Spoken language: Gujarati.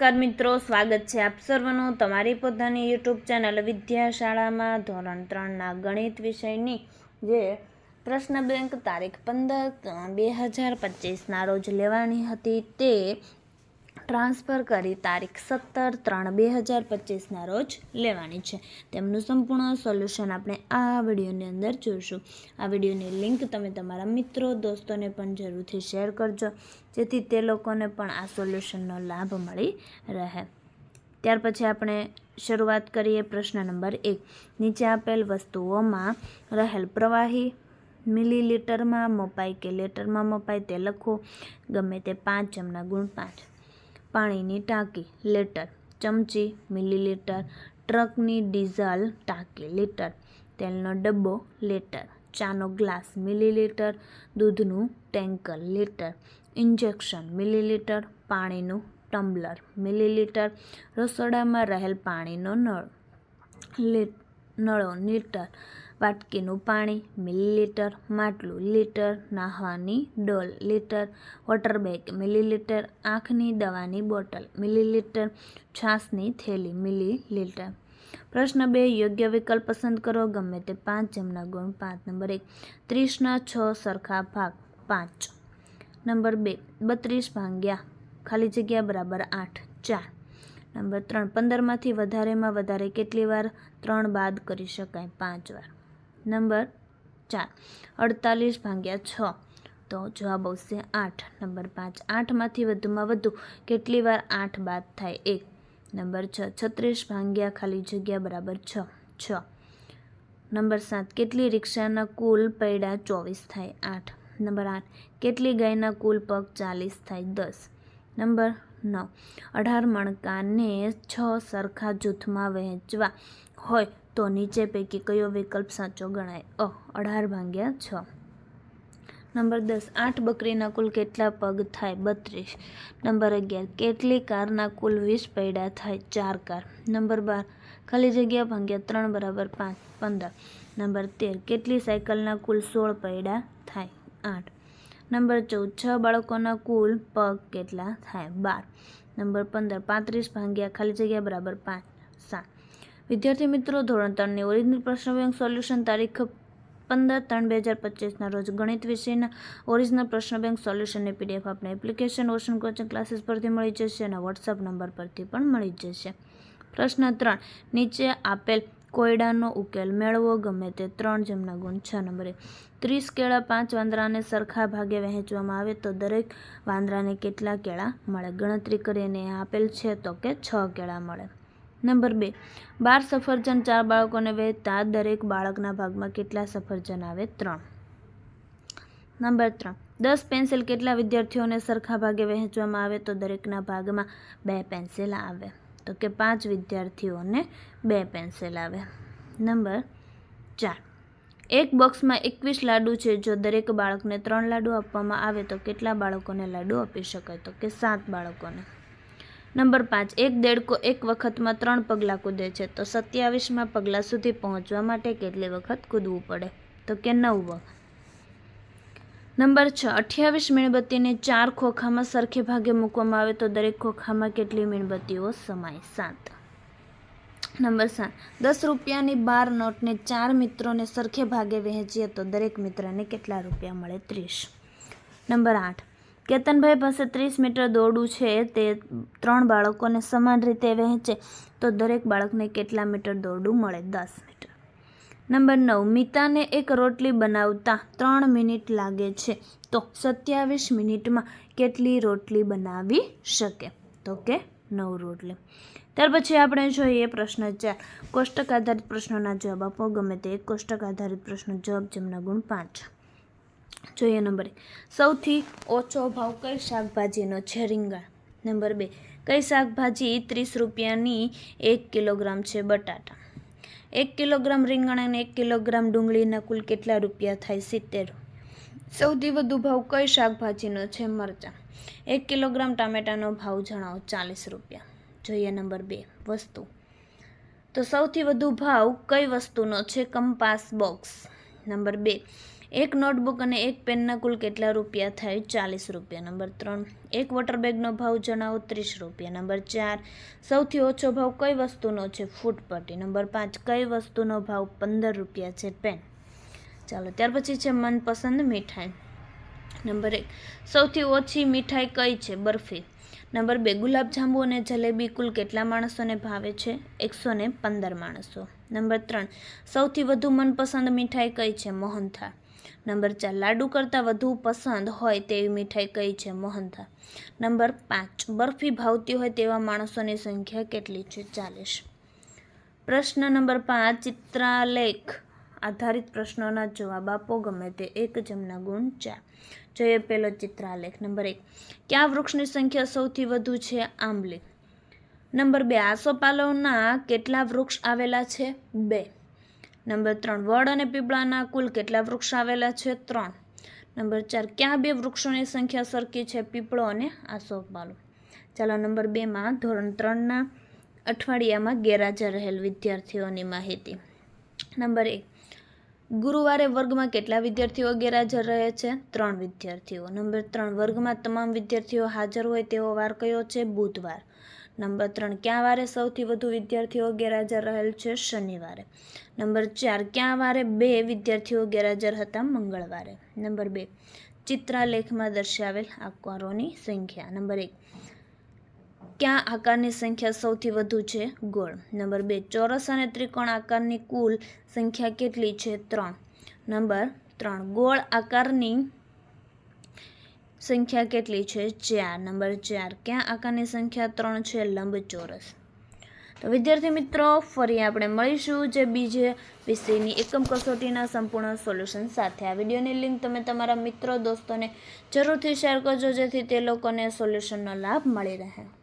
નમસ્કાર મિત્રો, સ્વાગત છે આપ સર્વનું તમારી પોતાની યુટ્યુબ ચેનલ વિદ્યાશાળામાં ધોરણ ત્રણના ગણિત વિષયની, જે પ્રશ્ન બેંક તારીખ પંદર બે હજાર પચીસના રોજ લેવાની હતી તે ટ્રાન્સફર કરી તારીખ સત્તર ત્રણ બે હજાર પચીસના રોજ લેવાની છે. તેમનું સંપૂર્ણ સોલ્યુશન આપણે આ વિડીયોની અંદર જોઈશું. આ વિડીયોની લિંક તમે તમારા મિત્રો, દોસ્તોને પણ જરૂરથી શેર કરજો, જેથી તે લોકોને પણ આ સોલ્યુશનનો લાભ મળી રહે. ત્યાર પછી આપણે શરૂઆત કરીએ પ્રશ્ન નંબર એક. નીચે આપેલ વસ્તુઓમાં રહેલ પ્રવાહી મિલીલીટરમાં મપાય કે લીટરમાં મપાય તે લખો. ગમે તે પાંચ જમના ગુણ પાંચ પાણીની ટાંકી, લીટર, ચમચી, મિલીલીટર, ટ્રકની ડીઝલ, ટાંકી, લીટર, તેલનો ડબ્બો, લીટર, ચાનો ગ્લાસ, મિલીલીટર, દૂધનું ટેન્કર, લીટર, ઇન્જેક્શન, મિલીલીટર, પાણીનું ટમ્બલર, મિલીલીટર, રસોડામાં રહેલ પાણીનો નળ નળો, લીટર વાટકીનું પાણી, મિલીલીટર માટલું, લીટર નાહવાની ડોલ, લીટર વોટર બેગ, મિલીલીટર આંખની દવાની બોટલ, મિલીલીટર છાસની થેલી, મિલીલીટર. પ્રશ્ન બે, યોગ્ય વિકલ્પ પસંદ કરો, ગમે તે પાંચ, જેમના ગુણ પાંચ. નંબર એક, ત્રીસના છ સરખા ભાગ પાંચ. નંબર બે, બત્રીસ ભાંગ્યા, ખાલી જગ્યા બરાબર આઠ, ચાર. નંબર ત્રણ, પંદરમાંથી વધારેમાં વધારે કેટલી વાર ત્રણ બાદ કરી શકાય? પાંચ વાર. નંબર ચાર, અડતાલીસ ભાગ્યા છ. તો જવાબ આવશે આઠ. નંબર પાંચ, આઠમાંથી વધુમાં વધુ કેટલી વાર આઠ બાદ થાય? એક. નંબર છ, છત્રીસ ભાગ્યા ખાલી જગ્યા બરાબર છ. છ. નંબર સાત, કેટલી રિક્ષાના કુલ પૈડા ચોવીસ થાય? આઠ. નંબર આઠ, કેટલી ગાયના કુલ પગ ચાલીસ થાય? દસ. નંબર નવ, અઢાર મણકાને છ સરખા જૂથમાં વહેંચવા હોય તો નીચે પૈકી કયો વિકલ્પ સાચો ગણાય? અ, અઢાર ભાગ્યા છ. નંબર દસ, આઠ બકરીના કુલ કેટલા પગ થાય? બત્રીસ. નંબર અગિયાર, કેટલી કારના કુલ વીસ પૈડા થાય? ચાર કાર. નંબર બાર, ખાલી જગ્યા ભાગ્યા ત્રણ બરાબર પાંચ, પંદર. નંબર તેર, કેટલી સાયકલના કુલ સોળ પૈડા થાય? આઠ. નંબર ચૌદ, છ બાળકોના કુલ પગ કેટલા થાય? બાર. નંબર પંદર, પાંત્રીસ ભાગ્યા ખાલી જગ્યા બરાબર પાંચ, સાત. વિદ્યાર્થી મિત્રો, ધોરણ ત્રણની ઓરિજિનલ પ્રશ્ન બેંક સોલ્યુશન તારીખ પંદર ત્રણ બે હજાર પચીસના રોજ ગણિત વિષયના ઓરિજિનલ પ્રશ્ન બેંક સોલ્યુશનની પીડીએફ આપણે એપ્લિકેશન, ઓશન, કોચિંગ ક્લાસીસ પરથી મળી જશે અને વોટ્સઅપ નંબર પરથી પણ મળી જશે. પ્રશ્ન ત્રણ, નીચે આપેલ કોયડાનો ઉકેલ મેળવો ગમે તે ત્રણ જેમના ગુણ છ નંબરે. ત્રીસ કેળા પાંચ વાંદરાને સરખા ભાગે વહેંચવામાં આવે તો દરેક વાંદરાને કેટલા કેળા મળે? ગણતરી કરીને આપેલ છે તો કે છ કેળા મળે. નંબર બે. બાર સફરજન ચાર બાળકોને વહેતા દરેક બાળકના ભાગમાં કેટલા સફરજન આવે? ત્રણ. નંબર ત્રણ. દસ પેન્સિલ કેટલા વિદ્યાર્થીઓને સરખા ભાગે વહેંચવામાં આવે તો દરેકના ભાગમાં બે પેન્સિલ આવે. તો કે પાંચ વિદ્યાર્થીઓને બે પેન્સિલ આવે. નંબર ચાર. એક બોક્સમાં એકવીસ લાડુ છે. જો દરેક બાળકને ત્રણ લાડુ આપવામાં આવે તો કેટલા બાળકોને લાડુ આપી શકાય? તો કે સાત બાળકોને. નંબર પાંચ, એક દેડકો એક વખતમાં ત્રણ પગલાં કૂદે છે. તો સત્યાવીસમાં પગલાં સુધી પહોંચવા માટે કેટલી વખત કૂદવું પડે? તો કે નવ વખત. નંબર છ, અઠ્યાવીસ મીણબત્તીને ચાર ખોખામાં સરખે ભાગે મૂકવામાં આવે તો દરેક ખોખામાં કેટલી મીણબત્તીઓ? સમાય સાત. નંબર સાત, દસ રૂપિયાની બાર નોટને ચાર મિત્રોને સરખે ભાગે વહેંચીએ તો દરેક મિત્રને કેટલા રૂપિયા મળે? ત્રીસ. નંબર આઠ કેતનભાઈ પાસે ત્રીસ મીટર દોરડું છે, તે ત્રણ બાળકોને સમાન રીતે વહેંચે, તો દરેક બાળકને કેટલા મીટર દોરડું મળે? દસ મીટર. નંબર નવ, મિતાને એક રોટલી બનાવતા ત્રણ મિનિટ લાગે છે, તો સત્યાવીસ મિનિટમાં કેટલી રોટલી બનાવી શકે? તો કે નવ રોટલી. ત્યાર પછી આપણે જોઈએ પ્રશ્ન ચાર. કોષ્ટક આધારિત પ્રશ્નોના જવાબ આપો. ગમે તે એક કોષ્ટક આધારિત પ્રશ્નો જવાબ જેમના ગુણ પાંચ. જોઈએ નંબર એક. સૌથી ઓછો ભાવ કઈ શાકભાજીનો? છે રીંગણ નંબર બે. કઈ શાકભાજી ત્રીસ રૂપિયાની એક કિલોગ્રામ છે બટાટા? એક કિલોગ્રામ રીંગણ અને એક કિલોગ્રામ ડુંગળીના કુલ કેટલા રૂપિયા થાય? સિત્તેર. સૌથી વધુ ભાવ કઈ શાકભાજીનો છે? મરચાં. એક કિલોગ્રામ ટામેટાનો ભાવ જણાવો, ચાલીસ રૂપિયા. જોઈએ નંબર બે. વસ્તુ. તો સૌથી વધુ ભાવ કઈ વસ્તુનો છે? Compass box. નંબર બે. એક નોટબુક અને એક પેનના કુલ કેટલા રૂપિયા થાય? ચાલીસ રૂપિયા. નંબર ત્રણ. એક વોટર બેગનો ભાવ જણાવો, ત્રીસ રૂપિયા. નંબર ચાર. સૌથી ઓછો ભાવ કઈ વસ્તુનો છે? ફૂટપટ્ટી. નંબર પાંચ. કઈ વસ્તુનો ભાવ પંદર રૂપિયા છે? પેન. ચાલો, ત્યાર પછી છે મનપસંદ મીઠાઈ. નંબર એક. સૌથી ઓછી મીઠાઈ કઈ છે? બરફી. નંબર બે. ગુલાબજાંબુ અને જલેબી કુલ કેટલા માણસોને ભાવે છે? એકસો પંદર માણસો. નંબર ત્રણ. સૌથી વધુ મનપસંદ મીઠાઈ કઈ છે? મોહનથાળ. નંબર ચાર, લાડુ કરતાં વધુ પસંદ હોય તેવી મીઠાઈ કઈ છે? મોહનથાળ. નંબર પાંચ, બરફી ભાવતી હોય તેવા માણસોની સંખ્યા કેટલી છે? ચાલીસ. પ્રશ્ન નંબર પાંચ, ચિત્રાલેખ આધારિત પ્રશ્નોના જવાબ આપો, ગમે તે એક જમના ગુણ ચાર. જોઈએ પહેલો ચિત્રાલેખ. નંબર એક, કયા વૃક્ષની સંખ્યા સૌથી વધુ છે? આંબલી. નંબર બે, આસોપાલવના કેટલા વૃક્ષ આવેલા છે? બે. નંબર ત્રણ, વડ અને પીપળાના કુલ કેટલા વૃક્ષ આવેલા છે? ત્રણ. નંબર ચાર, ક્યાં બે વૃક્ષોની સંખ્યા સરખી છે? પીપળો અને આસોપાલો. ચાલો નંબર બેમાં ધોરણ ત્રણના અઠવાડિયામાં ગેરહાજર રહેલ વિદ્યાર્થીઓની માહિતી. નંબર એક, ગુરુવારે વર્ગમાં કેટલા વિદ્યાર્થીઓ ગેરહાજર રહે છે? ત્રણ વિદ્યાર્થીઓ. નંબર ત્રણ, વર્ગમાં તમામ વિદ્યાર્થીઓ હાજર હોય તેવો વાર કયો છે? બુધવાર. નંબર ત્રણ, ક્યાં વારે સૌથી વધુ વિદ્યાર્થીઓ ગેરહાજર રહેલ છે? શનિવારે. નંબર ચાર, ક્યાં વારે બે વિદ્યાર્થીઓ ગેરહાજર હતા? મંગળવારે. નંબર બે, ચિત્રાલેખમાં દર્શાવેલ આકારોની સંખ્યા. નંબર એક, ક્યાં આકારની સંખ્યા સૌથી વધુ છે? ગોળ. નંબર બે, ચોરસ અને ત્રિકોણ આકારની કુલ સંખ્યા કેટલી છે? ત્રણ. નંબર ત્રણ, ગોળ આકારની સંખ્યા કેટલી છે? ચાર. નંબર ચાર. ક્યાં આકારની સંખ્યા? ત્રણ છે. લંબચોરસ. તો વિદ્યાર્થી મિત્રો, ફરી આપણે મળીશું જે બીજે વિષયની એકમ કસોટીના સંપૂર્ણ સોલ્યુશન સાથે. આ વિડીયોની લિંક તમે તમારા મિત્રો, દોસ્તોને જરૂરથી શેર કરજો, જેથી તે લોકોને સોલ્યુશનનો લાભ મળી રહે.